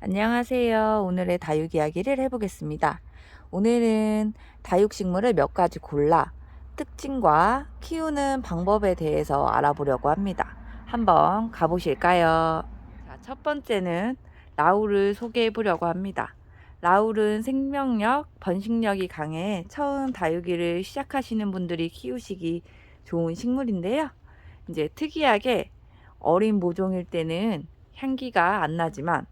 안녕하세요. 오늘의 다육 이야기를 해보겠습니다. 오늘은 다육식물을 몇 가지 골라 특징과 키우는 방법에 대해서 알아보려고 합니다. 한번 가보실까요? 자, 첫 번째는 라울을 소개해 보려고 합니다. 라울은 생명력, 번식력이 강해 처음 다육이를 시작하시는 분들이 키우시기 좋은 식물인데요. 이제 특이하게 어린 모종일 때는 향기가 안 나지만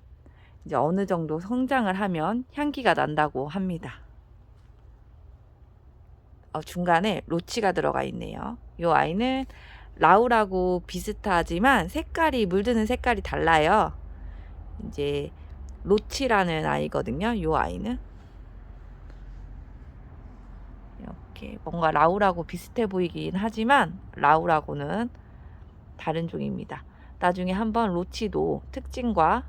이제 어느 정도 성장을 하면 향기가 난다고 합니다. 어, 중간에 로치가 들어가 있네요. 이 아이는 라우라고 비슷하지만 색깔이 물드는 색깔이 달라요. 이제 로치라는 아이거든요. 이 아이는 이렇게 뭔가 라우라고 비슷해 보이긴 하지만 라우라고는 다른 종입니다. 나중에 한번 로치도 특징과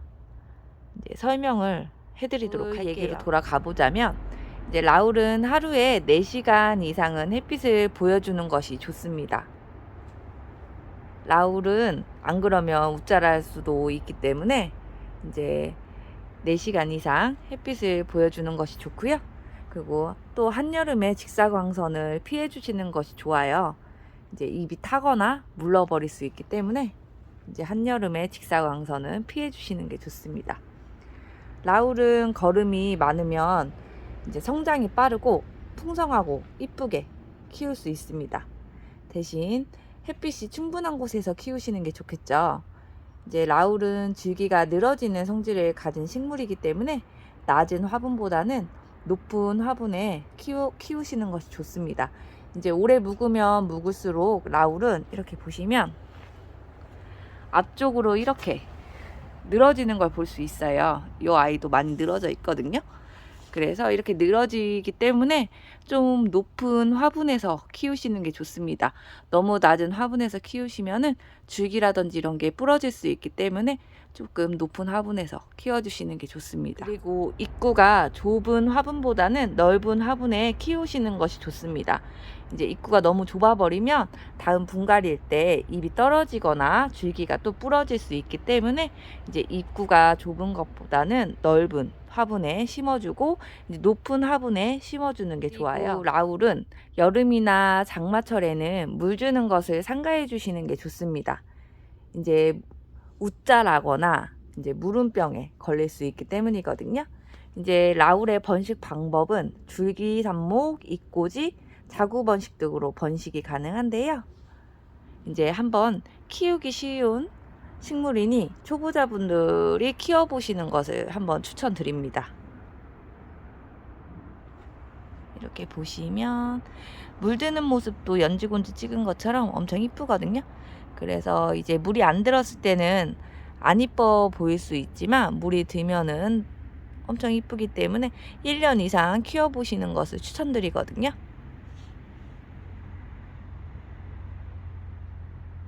이제 설명을 해드리도록 할게요. 얘기로 돌아가 보자면 이제 라울은 하루에 4시간 이상은 햇빛을 보여주는 것이 좋습니다. 라울은 안 그러면 웃자랄 수도 있기 때문에 이제 4시간 이상 햇빛을 보여주는 것이 좋고요. 그리고 또 한여름에 직사광선을 피해 주시는 것이 좋아요. 이제 입이 타거나 물러버릴 수 있기 때문에 이제 한여름에 직사광선은 피해 주시는 게 좋습니다. 라울은 걸음이 많으면 이제 성장이 빠르고 풍성하고 이쁘게 키울 수 있습니다. 대신 햇빛이 충분한 곳에서 키우시는 게 좋겠죠. 이제 라울은 줄기가 늘어지는 성질을 가진 식물이기 때문에 낮은 화분보다는 높은 화분에 키우, 키우시는 것이 좋습니다. 이제 오래 묵으면 묵을수록 라울은 이렇게 보시면 앞쪽으로 이렇게 늘어지는 걸 볼 수 있어요. 이 아이도 많이 늘어져 있거든요. 그래서 이렇게 늘어지기 때문에 좀 높은 화분에서 키우시는 게 좋습니다. 너무 낮은 화분에서 키우시면은 줄기라든지 이런 게 부러질 수 있기 때문에 조금 높은 화분에서 키워주시는 게 좋습니다. 그리고 입구가 좁은 화분보다는 넓은 화분에 키우시는 것이 좋습니다. 이제 입구가 너무 좁아버리면 다음 분갈이일 때 잎이 떨어지거나 줄기가 또 부러질 수 있기 때문에 이제 입구가 좁은 것보다는 넓은 화분에 심어주고 높은 화분에 심어주는 게 좋아요. 라울은 여름이나 장마철에는 물 주는 것을 상가해 주시는 게 좋습니다. 이제 웃자라거나 이제 물음병에 걸릴 수 있기 때문이거든요. 이제 라울의 번식 방법은 줄기 삽목, 잎꽂이, 자구 번식 등으로 번식이 가능한데요. 이제 한번 키우기 쉬운 식물이니 초보자분들이 키워보시는 것을 한번 추천드립니다. 이렇게 보시면 물드는 모습도 연지곤지 찍은 것처럼 엄청 이쁘거든요. 그래서 이제 물이 안 들었을 때는 안 이뻐 보일 수 있지만 물이 들면은 엄청 이쁘기 때문에 1년 이상 키워보시는 것을 추천드리거든요.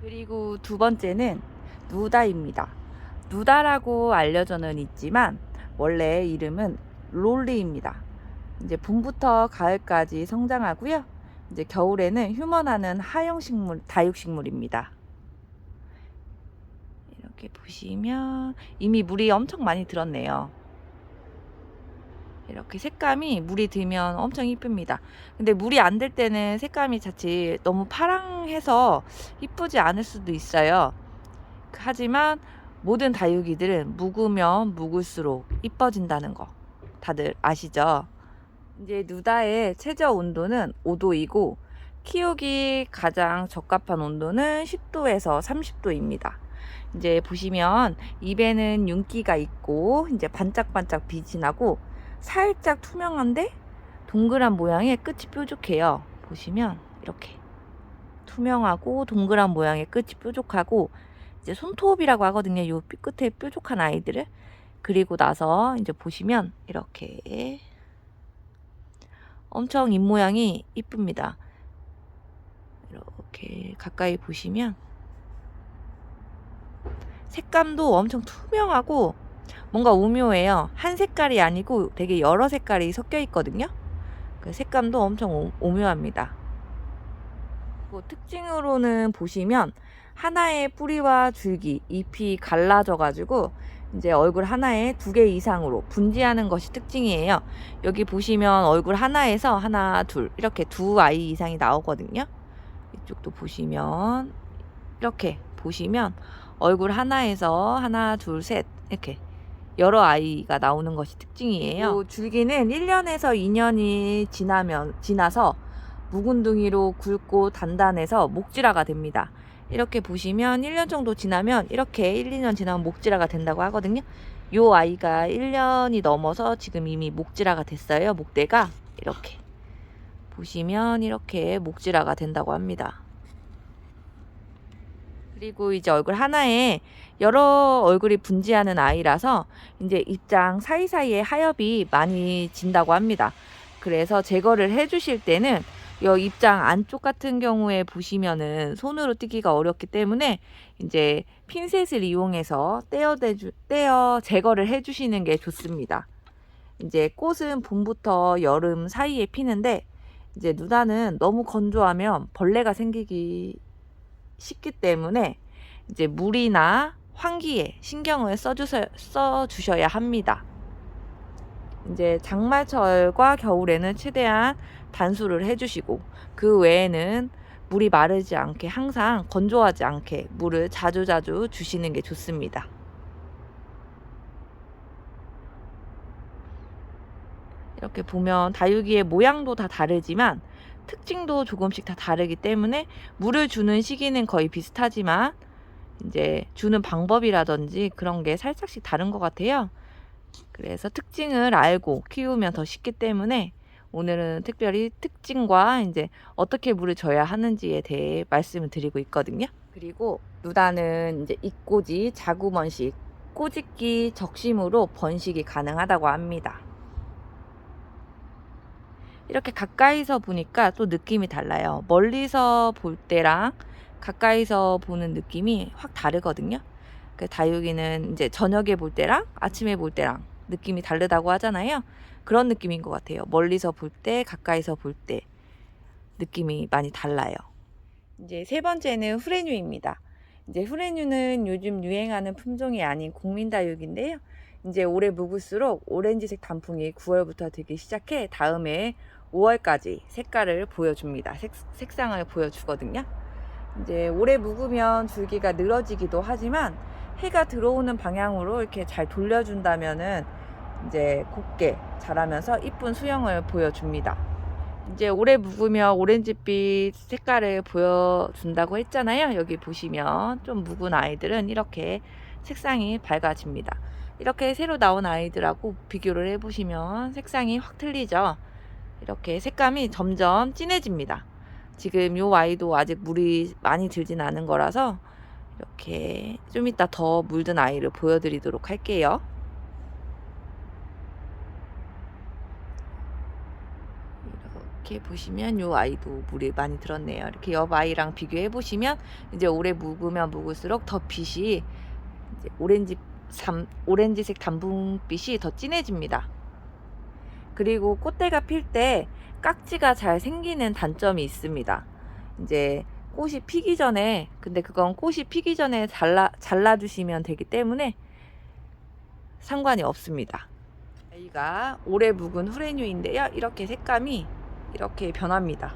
그리고 두 번째는 누다입니다. 누다라고 알려져는 있지만 원래 이름은 롤리입니다. 이제 봄부터 가을까지 성장하고요. 이제 겨울에는 휴먼하는 하용식물, 다육식물입니다. 이렇게 보시면 이미 물이 엄청 많이 들었네요. 이렇게 색감이 물이 들면 엄청 이쁩니다. 근데 물이 안 들 때는 색감이 자칫 너무 파랑해서 이쁘지 않을 수도 있어요. 하지만 모든 다육이들은 묵으면 묵을수록 이뻐진다는 거 다들 아시죠? 이제 누다의 최저 온도는 5도이고 키우기 가장 적합한 온도는 10도에서 30도입니다. 이제 보시면 입에는 윤기가 있고 이제 반짝반짝 빛이 나고 살짝 투명한데 동그란 모양의 끝이 뾰족해요. 보시면 이렇게 투명하고 동그란 모양의 끝이 뾰족하고 이제 손톱이라고 하거든요. 요 끝에 뾰족한 아이들을 그리고 나서 이제 보시면 이렇게 엄청 입 모양이 이쁩니다. 이렇게 가까이 보시면 색감도 엄청 투명하고 뭔가 오묘해요. 한 색깔이 아니고 되게 여러 색깔이 섞여 있거든요. 그 색감도 엄청 오, 오묘합니다. 뭐 특징으로는 보시면 하나의 뿌리와 줄기, 잎이 갈라져 가지고 이제 얼굴 하나에 두 개 이상으로 분지하는 것이 특징이에요. 여기 보시면 얼굴 하나에서 하나, 둘 이렇게 두 아이 이상이 나오거든요. 이쪽도 보시면 이렇게 보시면 얼굴 하나에서 하나, 둘, 셋 이렇게 여러 아이가 나오는 것이 특징이에요. 요 줄기는 1년에서 2년이 지나면 지나서 묵은둥이로 굵고 단단해서 목지라가 됩니다. 이렇게 보시면 1년 정도 지나면 이렇게 1, 2년 지나면 목지라가 된다고 하거든요. 요 아이가 1년이 넘어서 지금 이미 목지라가 됐어요. 목대가 이렇게 보시면 이렇게 목지라가 된다고 합니다. 그리고 이제 얼굴 하나에 여러 얼굴이 분지하는 아이라서 이제 입장 사이사이에 하엽이 많이 진다고 합니다. 그래서 제거를 해주실 때는 여 입장 안쪽 같은 경우에 보시면은 손으로 뜯기가 어렵기 때문에 이제 핀셋을 이용해서 떼어 대주, 떼어 제거를 해주시는 게 좋습니다. 이제 꽃은 봄부터 여름 사이에 피는데 이제 누다는 너무 건조하면 벌레가 생기기 쉽기 때문에 이제 물이나 환기에 신경을 써주셔, 써주셔야 합니다. 이제 장마철과 겨울에는 최대한 단수를 해주시고 그 외에는 물이 마르지 않게 항상 건조하지 않게 물을 자주자주 주시는 게 좋습니다. 이렇게 보면 다육이의 모양도 다 다르지만 특징도 조금씩 다 다르기 때문에 물을 주는 시기는 거의 비슷하지만 이제 주는 방법이라든지 그런 게 살짝씩 다른 것 같아요. 그래서 특징을 알고 키우면 더 쉽기 때문에 오늘은 특별히 특징과 이제 어떻게 물을 줘야 하는지에 대해 말씀을 드리고 있거든요. 그리고 누다는 이제 입꼬지, 자구번식, 꼬집기, 적심으로 번식이 가능하다고 합니다. 이렇게 가까이서 보니까 또 느낌이 달라요. 멀리서 볼 때랑 가까이서 보는 느낌이 확 다르거든요. 그 다육이는 이제 저녁에 볼 때랑 아침에 볼 때랑 느낌이 다르다고 하잖아요. 그런 느낌인 것 같아요. 멀리서 볼 때, 가까이서 볼 때 느낌이 많이 달라요. 이제 세 번째는 후레뉴입니다. 이제 후레뉴는 요즘 유행하는 품종이 아닌 국민다육인데요. 이제 올해 묵을수록 오렌지색 단풍이 9월부터 되기 시작해 다음에 5월까지 색깔을 보여줍니다. 색, 색상을 보여주거든요. 이제 오래 묵으면 줄기가 늘어지기도 하지만 해가 들어오는 방향으로 이렇게 잘 돌려준다면은 이제 곱게 자라면서 이쁜 수영을 보여줍니다. 이제 오래 묵으면 오렌지빛 색깔을 보여준다고 했잖아요. 여기 보시면 좀 묵은 아이들은 이렇게 색상이 밝아집니다. 이렇게 새로 나온 아이들하고 비교를 해보시면 색상이 확 틀리죠. 이렇게 색감이 점점 진해집니다. 지금 요 아이도 아직 물이 많이 들진 않은 거라서 이렇게 좀 이따 더 물든 아이를 보여드리도록 할게요. 이렇게 보시면 요 아이도 물이 많이 들었네요. 이렇게 옆 아이랑 비교해 보시면 이제 오래 묵으면 묵을수록 더 빛이 오렌지 삼, 오렌지색 단풍빛이 더 진해집니다. 그리고 꽃대가 필 때 깍지가 잘 생기는 단점이 있습니다. 이제 꽃이 피기 전에 근데 그건 꽃이 피기 전에 잘라 잘라 주시면 되기 때문에 상관이 없습니다. 여기가 오래 묵은 후레뉴인데요. 이렇게 색감이 이렇게 변합니다.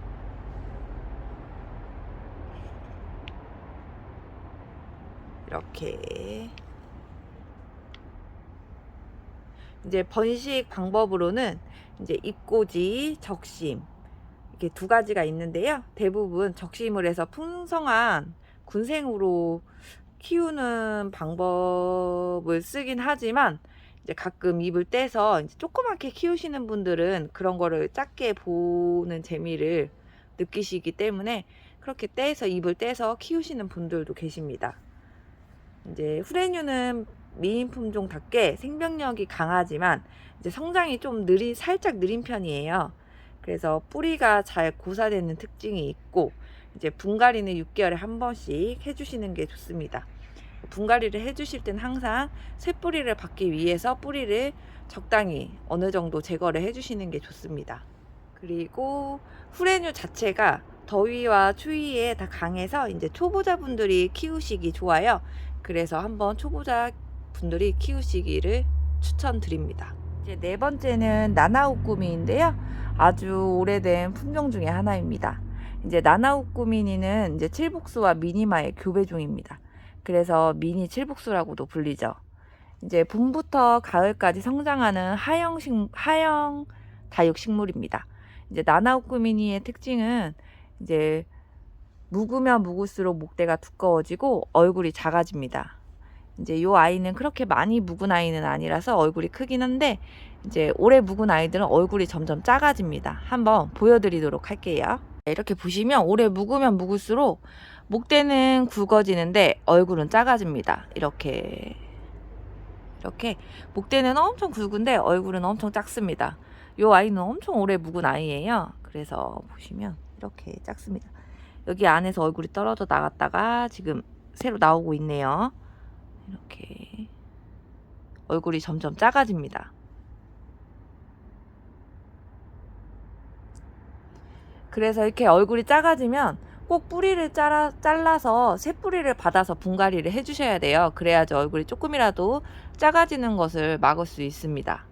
이렇게 이제 번식 방법으로는 이제 입꼬지, 적심 이렇게 두 가지가 있는데요. 대부분 적심을 해서 풍성한 군생으로 키우는 방법을 쓰긴 하지만 이제 가끔 잎을 떼서 이제 조그맣게 키우시는 분들은 그런 거를 작게 보는 재미를 느끼시기 때문에 그렇게 떼서 잎을 떼서 키우시는 분들도 계십니다. 이제 후레뉴는 미인 품종답게 생명력이 강하지만 이제 성장이 좀 느리 살짝 느린 편이에요. 그래서 뿌리가 잘 고사되는 특징이 있고 이제 분갈이는 6개월에 한 번씩 해주시는 게 좋습니다. 분갈이를 해주실 땐 항상 쇠뿌리를 받기 위해서 뿌리를 적당히 어느 정도 제거를 해주시는 게 좋습니다. 그리고 후레뉴 자체가 더위와 추위에 다 강해서 이제 초보자분들이 키우시기 좋아요. 그래서 한번 초보자 분들이 키우시기를 추천드립니다. 이제 네 번째는 나나우꾸미인데요. 아주 오래된 품종 중에 하나입니다. 이제 나나우꾸미니는 이제 칠복수와 미니마의 교배 종입니다. 그래서 미니 칠복수라고도 불리죠. 이제 봄부터 가을까지 성장하는 하형 식 하형 다육 식물입니다. 이제 나나우꾸미니의 특징은 이제 묵으면 묵을수록 목대가 두꺼워지고 얼굴이 작아집니다. 이제 이 아이는 그렇게 많이 묵은 아이는 아니라서 얼굴이 크긴 한데 이제 오래 묵은 아이들은 얼굴이 점점 작아집니다. 한번 보여드리도록 할게요. 이렇게 보시면 오래 묵으면 묵을수록 목대는 굵어지는데 얼굴은 작아집니다. 이렇게 이렇게 목대는 엄청 굵은데 얼굴은 엄청 작습니다. 이 아이는 엄청 오래 묵은 아이예요. 그래서 보시면 이렇게 작습니다. 여기 안에서 얼굴이 떨어져 나갔다가 지금 새로 나오고 있네요. 이렇게 얼굴이 점점 작아집니다. 그래서 이렇게 얼굴이 작아지면 꼭 뿌리를 잘라, 잘라서 새 뿌리를 받아서 분갈이를 해주셔야 돼요. 그래야지 얼굴이 조금이라도 작아지는 것을 막을 수 있습니다.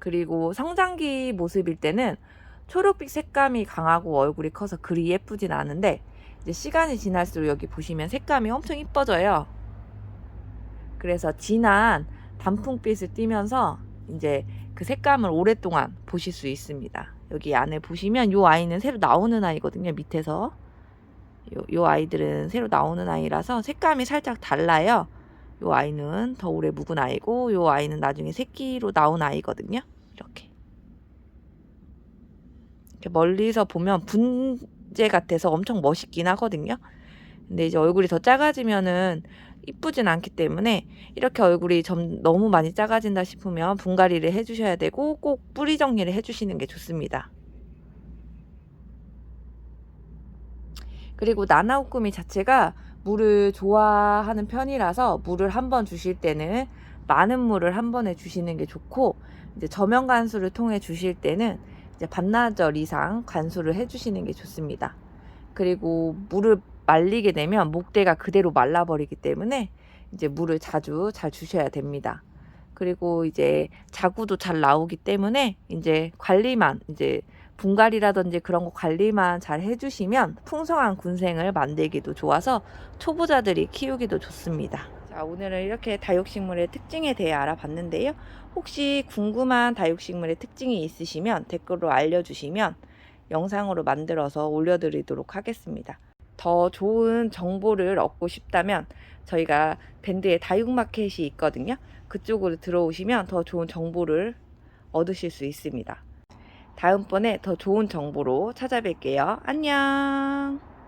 그리고 성장기 모습일 때는 초록빛 색감이 강하고 얼굴이 커서 그리 예쁘진 않은데 이제 시간이 지날수록 여기 보시면 색감이 엄청 이뻐져요. 그래서 진한 단풍빛을 띠면서 이제 그 색감을 오랫동안 보실 수 있습니다. 여기 안에 보시면 요 아이는 새로 나오는 아이거든요. 밑에서 요, 요 아이들은 새로 나오는 아이라서 색감이 살짝 달라요. 요 아이는 더 오래 묵은 아이고 요 아이는 나중에 새끼로 나온 아이거든요. 이렇게. 멀리서 보면 분재 같아서 엄청 멋있긴 하거든요. 근데 이제 얼굴이 더 작아지면은 이쁘진 않기 때문에 이렇게 얼굴이 점 너무 많이 작아진다 싶으면 분갈이를 해주셔야 되고 꼭 뿌리 정리를 해주시는 게 좋습니다. 그리고 나나우꾸미 자체가 물을 좋아하는 편이라서 물을 한 번 주실 때는 많은 물을 한 번에 주시는 게 좋고 이제 저면 관수를 통해 주실 때는 이제 반나절 이상 관수를 해주시는 게 좋습니다. 그리고 물을 말리게 되면 목대가 그대로 말라버리기 때문에 이제 물을 자주 잘 주셔야 됩니다. 그리고 이제 자구도 잘 나오기 때문에 이제 관리만 이제 분갈이라든지 그런 거 관리만 잘 해주시면 풍성한 군생을 만들기도 좋아서 초보자들이 키우기도 좋습니다. 자, 오늘은 이렇게 다육식물의 특징에 대해 알아봤는데요. 혹시 궁금한 다육식물의 특징이 있으시면 댓글로 알려주시면 영상으로 만들어서 올려드리도록 하겠습니다. 더 좋은 정보를 얻고 싶다면 저희가 밴드에 다육마켓이 있거든요. 그쪽으로 들어오시면 더 좋은 정보를 얻으실 수 있습니다. 다음번에 더 좋은 정보로 찾아뵐게요. 안녕!